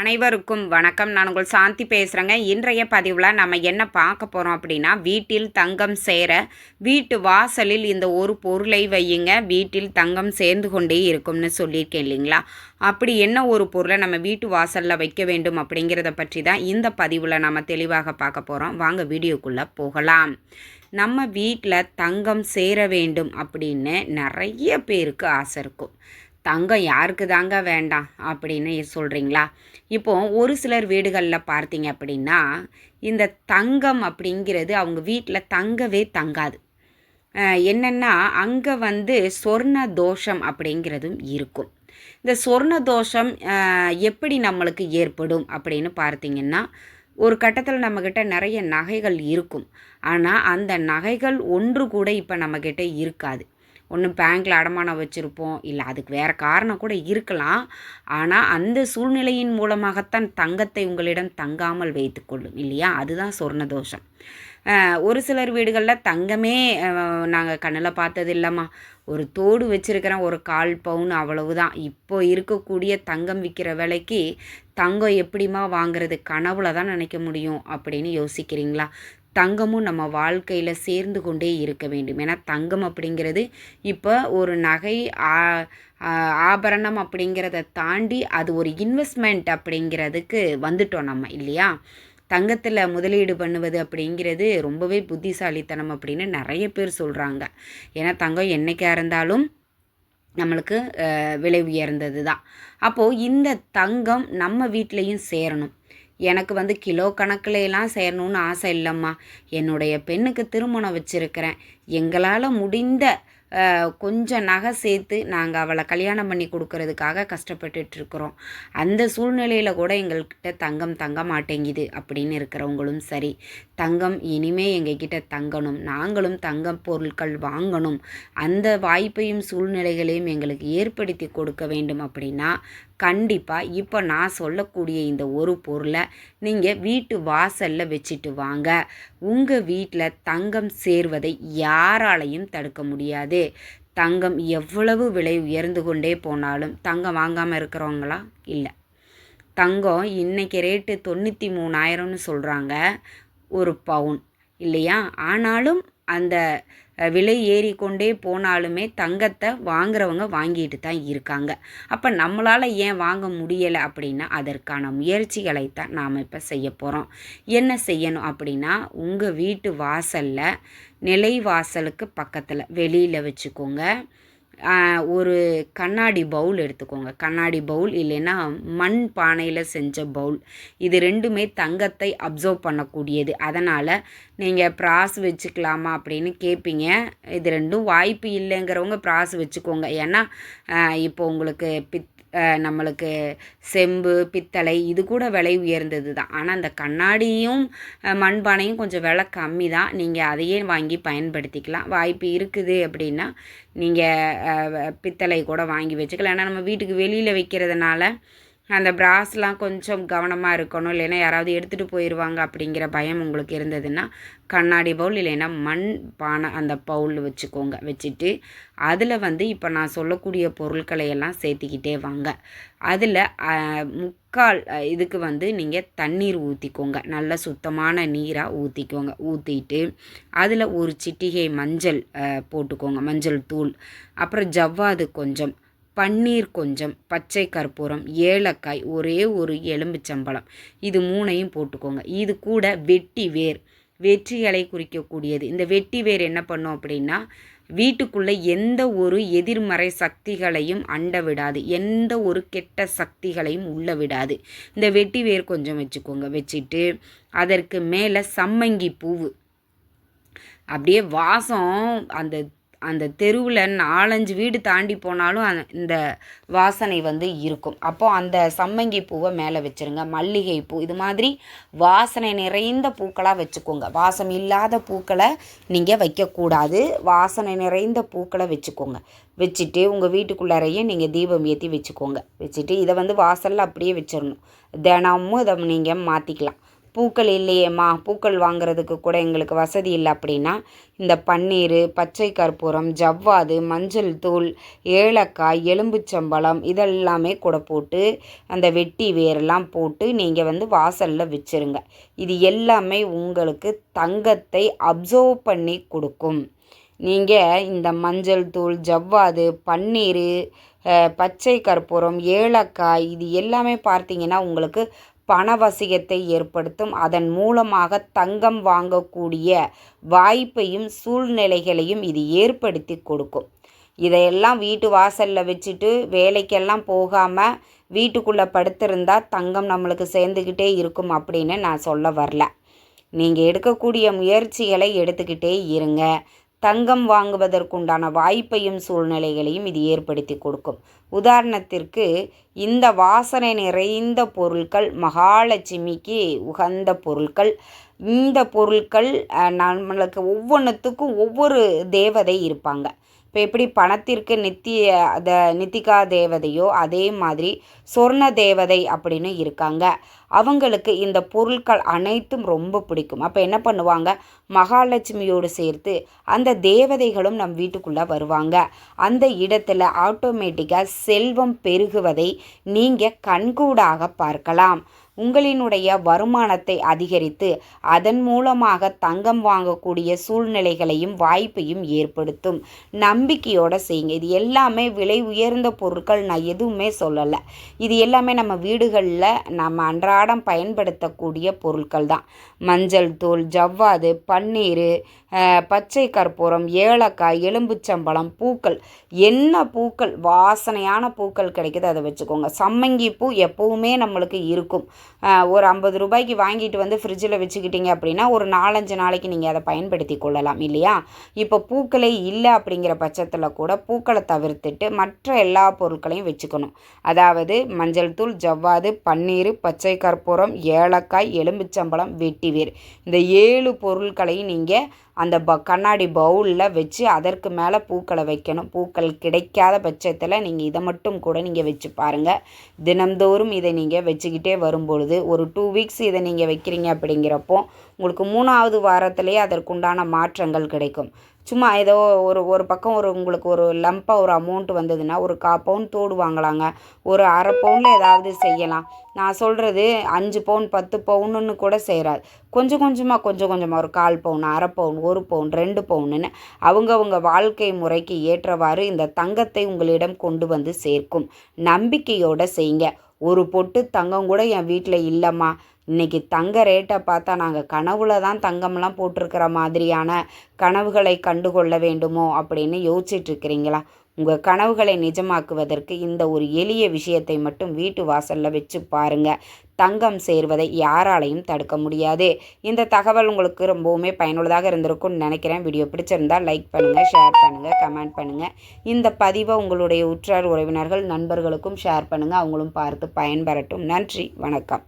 அனைவருக்கும் வணக்கம். நான் உங்கள் சாந்தி பேசுகிறேங்க இன்றைய பதிவில் நம்ம என்ன பார்க்க போகிறோம் அப்படின்னா வீட்டில் தங்கம் சேர வீட்டு வாசலில் இந்த ஒரு பொருளை வையுங்க. வீட்டில் தங்கம் சேர்ந்து கொண்டே இருக்கும்னு சொல்லியிருக்கேன் இல்லைங்களா? அப்படி என்ன ஒரு பொருளை நம்ம வீட்டு வாசலில் வைக்க வேண்டும் அப்படிங்கிறத பற்றி தான் இந்த பதிவில் நம்ம தெளிவாக பார்க்க போகிறோம் வாங்க வீடியோக்குள்ளே போகலாம். நம்ம வீட்டில் தங்கம் சேர வேண்டும் அப்படின்னு நிறைய பேருக்கு ஆசை இருக்கும். தங்கம் யாருக்கு தாங்க வேண்டாம் அப்படின்னு சொல்கிறீங்களா இப்போ ஒரு சிலர் வீடுகளில் பார்த்தீங்க அப்படின்னா இந்த தங்கம் அப்படிங்கிறது அவங்க வீட்டில் தங்கவே தங்காது. என்னென்னா அங்கே வந்து சொர்ண தோஷம் அப்படிங்கிறதும் இருக்கும். இந்த சொர்ண தோஷம் எப்படி நம்மளுக்கு ஏற்படும் அப்படின்னு பார்த்தீங்கன்னா ஒரு கட்டத்தில் நம்மக்கிட்ட நிறைய நகைகள் இருக்கும். ஆனால் அந்த நகைகள் ஒன்று கூட இப்போ நம்மக்கிட்ட இருக்காது. ஒன்று பேங்க்கில் அடமானம் வச்சுருப்போம். இல்லை அதுக்கு வேறு காரணம் கூட இருக்கலாம். ஆனால் அந்த சூழ்நிலையின் மூலமாகத்தான் தங்கத்தை உங்களிடம் தங்காமல் வைத்துக்கொள்ளும் இல்லையா? அதுதான் சொர்ண தோஷம் ஒரு சிலர் வீடுகளில் தங்கமே நாங்கள் கண்ணில் பார்த்தது இல்லைம்மா ஒரு தோடு வச்சுருக்கிறேன் ஒரு கால் பவுன் அவ்வளவுதான். இப்போ இருக்கக்கூடிய தங்கம் விற்கிற விலைக்கு தங்கம் எப்படிம்மா வாங்குறது? கனவுல தான் நினைக்க முடியும் அப்படின்னு யோசிக்கிறீங்களா? தங்கமும் நம்ம வாழ்க்கையில் சேர்ந்து கொண்டே இருக்க வேண்டும். ஏன்னா தங்கம் அப்படிங்கிறது இப்போ ஒரு நகை ஆபரணம் அப்படிங்கிறத தாண்டி அது ஒரு இன்வெஸ்ட்மெண்ட் அப்படிங்கிறதுக்கு வந்துட்டோம் நம்ம இல்லையா? தங்கத்தில் முதலீடு பண்ணுவது அப்படிங்கிறது ரொம்பவே புத்திசாலித்தனம் அப்படின்னு நிறைய பேர் சொல்கிறாங்க ஏன்னா தங்கம் என்றைக்காக இருந்தாலும் நம்மளுக்கு விலை உயர்ந்தது தான் அப்போது இந்த தங்கம் நம்ம வீட்லேயும் சேரணும். எனக்கு வந்து கிலோ கணக்குல எல்லாம் சேரணும்னு ஆசை இல்லைம்மா. என்னுடைய பெண்ணுக்கு திருமணம் வச்சுருக்கிறேன். எங்களால் முடிந்த கொஞ்சம் நகை சேர்த்து நாங்கள் அவளை கல்யாணம் பண்ணி கொடுக்கறதுக்காக கஷ்டப்பட்டுட்டு இருக்கிறோம் அந்த சூழ்நிலையில் கூட எங்கள்கிட்ட தங்கம் தங்க மாட்டேங்குது அப்படின்னு இருக்கிறவங்களும் சரி. தங்கம் இனிமே எங்ககிட்ட தங்கணும். நாங்களும் தங்கம் பொருட்கள் வாங்கணும். அந்த வாய்ப்பையும் சூழ்நிலைகளையும் எங்களுக்கு ஏற்படுத்தி கொடுக்க வேண்டும் அப்படின்னா கண்டிப்பாக இப்போ நான் சொல்லக்கூடிய இந்த ஒரு பொருளை நீங்கள் வீட்டு வாசலில் வச்சுட்டு வாங்க. உங்கள் வீட்டில் தங்கம் சேர்வதை யாராலையும் தடுக்க முடியாது. தங்கம் எவ்வளவு விலை உயர்ந்து கொண்டே போனாலும் தங்கம் வாங்காமல் இருக்கிறவங்களா? இல்லை. தங்கம் இன்றைக்கி ரேட்டு தொண்ணூற்றி மூணாயிரம்னு சொல்கிறாங்க ஒரு பவுன். இல்லையா? ஆனாலும் அந்த விலை ஏறிக்கொண்டே போனாலுமே தங்கத்தை வாங்குறவங்க வாங்கிட்டு தான் இருக்காங்க. அப்போ நம்மளால் ஏன் வாங்க முடியலை அப்படின்னா அதற்கான முயற்சிகளை தான் நாம் இப்போ செய்ய போகிறோம் என்ன செய்யணும் அப்படின்னா உங்கள் வீட்டு வாசலில் நிலை வாசலுக்கு பக்கத்தில் வெளியில் வச்சுக்கோங்க. ஒரு கண்ணாடி பவுல் எடுத்துக்கோங்க. கண்ணாடி பவுல் இல்லைன்னா மண் பானையில் செஞ்ச பவுல். இது ரெண்டுமே தங்கத்தை அப்சர்வ் பண்ணக்கூடியது. அதனால் நீங்கள் ப்ராஸ் வச்சுக்கலாமா அப்படின்னு கேட்பீங்க இது ரெண்டும் வாய்ப்பு இல்லைங்கிறவங்க ப்ராஸ் வச்சுக்கோங்க. ஏன்னா இப்போ உங்களுக்கு பித் நம்மளுக்கு செம்பு பித்தளை இது கூட விலை உயர்ந்தது தான். ஆனால் அந்த கண்ணாடியும் மண்பானையும் கொஞ்சம் விலை கம்மி தான். நீங்கள் அதையே வாங்கி பயன்படுத்திக்கலாம். வாய்ப்பு இருக்குது அப்படின்னா நீங்கள் பித்தளை கூட வாங்கி வச்சுக்கலாம். ஏன்னா நம்ம வீட்டுக்கு வெளியில் வைக்கிறதுனால அந்த பிராஸ்லாம் கொஞ்சம் கவனமாக இருக்கணும். இல்லைன்னா யாராவது எடுத்துகிட்டு போயிடுவாங்க அப்படிங்கிற பயம் உங்களுக்கு இருந்ததுன்னா கண்ணாடி பவுல் இல்லைன்னா மண் பானை அந்த பவுல் வச்சுக்கோங்க. வச்சுட்டு அதில் வந்து இப்போ நான் சொல்லக்கூடிய பொருட்களை எல்லாம் சேர்த்திக்கிட்டே வாங்க. அதில் முக்கால் இதுக்கு வந்து நீங்கள் தண்ணீர் ஊற்றிக்கோங்க நல்ல சுத்தமான நீராக ஊற்றிக்கோங்க ஊற்றிட்டு அதில் ஒரு சிட்டிகை மஞ்சள் போட்டுக்கோங்க. மஞ்சள் தூள். அப்புறம் ஜவ்வாது கொஞ்சம். பன்னீர் கொஞ்சம் பச்சை கற்பூரம் ஏலக்காய் ஒரே ஒரு எலும்புச்சம்பழம். இது மூணையும் போட்டுக்கோங்க. இது கூட வெட்டி வேர். வெற்றி இலை குறிக்கக்கூடியது. இந்த வெட்டி வேர் என்ன பண்ணும் அப்படின்னா வீட்டுக்குள்ளே எந்த ஒரு எதிர்மறை சக்திகளையும் அண்ட விடாது. எந்த ஒரு கெட்ட சக்திகளையும் உள்ள விடாது. இந்த வெட்டி வேர் கொஞ்சம் வச்சுக்கோங்க. வச்சுட்டு அதற்கு மேலே சம்மங்கி பூவு. அப்படியே வாசம் அந்த அந்த தெருவில் நாலஞ்சு வீடு தாண்டி போனாலும் அந்த- இந்த வாசனை வந்து இருக்கும். அப்போது அந்த சம்மங்கி பூவை மேலே வச்சுருங்க மல்லிகை பூ. இது மாதிரி வாசனை நிறைந்த பூக்களாக வச்சுக்கோங்க. வாசம் இல்லாத பூக்களை நீங்கள் வைக்கக்கூடாது. வாசனை நிறைந்த பூக்களை வச்சுக்கோங்க. வச்சுட்டு உங்கள் வீட்டுக்குள்ளாரையே நீங்கள் தீபம் ஏற்றி வச்சுக்கோங்க. வச்சுட்டு இதை வந்து வாசலில் அப்படியே வச்சிடணும் தினமும் இதை நீங்கள் மாற்றிக்கலாம் பூக்கள் இல்லையேம்மா. பூக்கள் வாங்குறதுக்கு கூட எங்களுக்கு வசதி இல்லை அப்படின்னா இந்த பன்னீர் பச்சை கற்பூரம் ஜவ்வாது மஞ்சள் தூள் ஏலக்காய் எலும்புச்சம்பழம் இதெல்லாமே கூட போட்டு அந்த வெட்டி வேரெல்லாம் போட்டு நீங்கள் வந்து வாசலில் வச்சுருங்க. இது எல்லாமே உங்களுக்கு தங்கத்தை அப்சர்வ் பண்ணி கொடுக்கும். நீங்கள் இந்த மஞ்சள் தூள் ஜவ்வாது பன்னீர் பச்சை கற்பூரம் ஏலக்காய் இது எல்லாமே பார்த்தீங்கன்னா உங்களுக்கு பணவசியத்தை ஏற்படுத்தும். அதன் மூலமாக தங்கம் வாங்கக்கூடிய வாய்ப்பையும் சூழ்நிலைகளையும் இது ஏற்படுத்தி கொடுக்கும். இதையெல்லாம் வீட்டு வாசலில் வச்சுட்டு வேலைக்கெல்லாம் போகாமல் வீட்டுக்குள்ளே படுத்திருந்தா தங்கம் நம்மளுக்கு சேர்ந்துக்கிட்டே இருக்கும் அப்படின்னு நான் சொல்ல வரல. நீங்கள் எடுக்கக்கூடிய முயற்சிகளை எடுத்துக்கிட்டே இருங்க. தங்கம் வாங்குவதற்குண்டான வாய்ப்பையும் சூழ்நிலைகளையும் இது ஏற்படுத்தி கொடுக்கும். உதாரணத்திற்கு இந்த வாசனை நிறைந்த பொருட்கள் மகாலட்சுமிக்கு உகந்த பொருட்கள் இந்த பொருட்கள் நம்மளுக்கு ஒவ்வொன்றுத்துக்கும் ஒவ்வொரு தேவதை இருப்பாங்க. இப்போ எப்படி பணத்திற்கு நித்திய அத நித்திகா தேவதையோ அதே மாதிரி சொர்ண தேவதை அப்படின்னு இருக்காங்க. அவங்களுக்கு இந்த பொருட்கள் அனைத்தும் ரொம்ப பிடிக்கும். அப்போ என்ன பண்ணுவாங்க? மகாலட்சுமியோடு சேர்த்து அந்த தேவதைகளும் நம் வீட்டுக்குள்ளே வருவாங்க. அந்த இடத்துல ஆட்டோமேட்டிக்காக செல்வம் பெருகுவதை நீங்கள் கண்கூடாக பார்க்கலாம். உங்களினுடைய வருமானத்தை அதிகரித்து அதன் மூலமாக தங்கம் வாங்கக்கூடிய சூழ்நிலைகளையும் வாய்ப்பையும் ஏற்படுத்தும். நம்பிக்கையோடு செய்யுங்க. இது எல்லாமே விலை உயர்ந்த பொருட்கள் நான் எதுவுமே சொல்லலை. இது எல்லாமே நம்ம வீடுகளில் நம்ம அன்றாட அன்றாடம் பயன்படுத்தக்கூடிய பொருட்கள் தான் மஞ்சள் தூள் ஜவ்வாது பன்னீர் பச்சை கற்பூரம் ஏலக்காய் எலும்புச்சம்பழம் பூக்கள். என்ன பூக்கள்? வாசனையான பூக்கள் கிடைக்குது அதை வச்சுக்கோங்க. சம்மங்கி பூ எப்போவுமே நம்மளுக்கு இருக்கும். ஒரு ஐம்பது ரூபாய்க்கு வாங்கிட்டு வந்து ஃப்ரிட்ஜில் வச்சுக்கிட்டிங்க அப்படின்னா ஒரு நாலஞ்சு நாளைக்கு நீங்கள் அதை பயன்படுத்தி கொள்ளலாம் இல்லையா? இப்போ பூக்களே இல்லை அப்படிங்கிற பட்சத்தில் கூட பூக்களை தவிர்த்துட்டு மற்ற எல்லா பொருட்களையும் வச்சுக்கணும். அதாவது மஞ்சள் தூள் ஜவ்வாது பன்னீர் பச்சை கற்பூரம் ஏலக்காய் எலும்புச்சம்பழம் வெட்டிவேர் இந்த ஏழு பொருட்களையும் நீங்கள் அந்த ப கண்ணாடி பவுலில் வச்சு அதற்கு மேலே பூக்களை வைக்கணும். பூக்கள் கிடைக்காத பட்சத்தில் நீங்கள் இதை மட்டும் கூட நீங்கள் வச்சு பாருங்கள் தினந்தோறும் இதை நீங்கள் வச்சுக்கிட்டே வரும்பொழுது ஒரு டூ வீக்ஸ் இதை நீங்கள் வைக்கிறீங்க அப்படிங்கிறப்போ உங்களுக்கு மூணாவது வாரத்திலேயே அதற்குண்டான மாற்றங்கள் கிடைக்கும். சும்மா ஏதோ ஒரு ஒரு பக்கம் ஒரு உங்களுக்கு ஒரு லம்பாக ஒரு அமௌண்ட் வந்ததுன்னா ஒரு கா பவுன் தோடு வாங்கலாங்க ஒரு அரை பவுனில் ஏதாவது செய்யலாம். நான் சொல்கிறது அஞ்சு பவுன் பத்து பவுனுன்னு கூட செய்கிறாரு கொஞ்சம் கொஞ்சமாக கொஞ்சம் கொஞ்சமாக ஒரு கால் பவுன் அரை பவுன் ஒரு பவுன் ரெண்டு பவுனுன்னு அவங்கவுங்க வாழ்க்கை முறைக்கு ஏற்றவாறு இந்த தங்கத்தை உங்களிடம் கொண்டு வந்து சேர்க்கும். நம்பிக்கையோடு செய்யுங்க. ஒரு பொட்டு தங்கம் கூட என் வீட்டில் இல்லைம்மா. இன்றைக்கி தங்க ரேட்டை பார்த்தா நாங்கள் கனவுல தான் தங்கம்லாம் போட்டிருக்கிற மாதிரியான கனவுகளை கண்டுகொள்ள வேண்டுமோ அப்படின்னு யோசிச்சுட்ருக்கிறீங்களா உங்கள் கனவுகளை நிஜமாக்குவதற்கு இந்த ஒரு எளிய விஷயத்தை மட்டும் வீட்டு வாசலில் வச்சு பாருங்கள் தங்கம் சேர்வதை யாராலையும் தடுக்க முடியாது. இந்த தகவல் உங்களுக்கு ரொம்பவுமே பயனுள்ளதாக இருந்திருக்கும்னு நினைக்கிறேன். வீடியோ பிடிச்சிருந்தால் லைக் பண்ணுங்கள் ஷேர் பண்ணுங்கள் கமெண்ட் பண்ணுங்கள் இந்த பதிவை உங்களுடைய உற்றார் உறவினர்கள் நண்பர்களுக்கும் ஷேர் பண்ணுங்கள் அவங்களும் பார்த்து பயன்பெறட்டும். நன்றி வணக்கம்.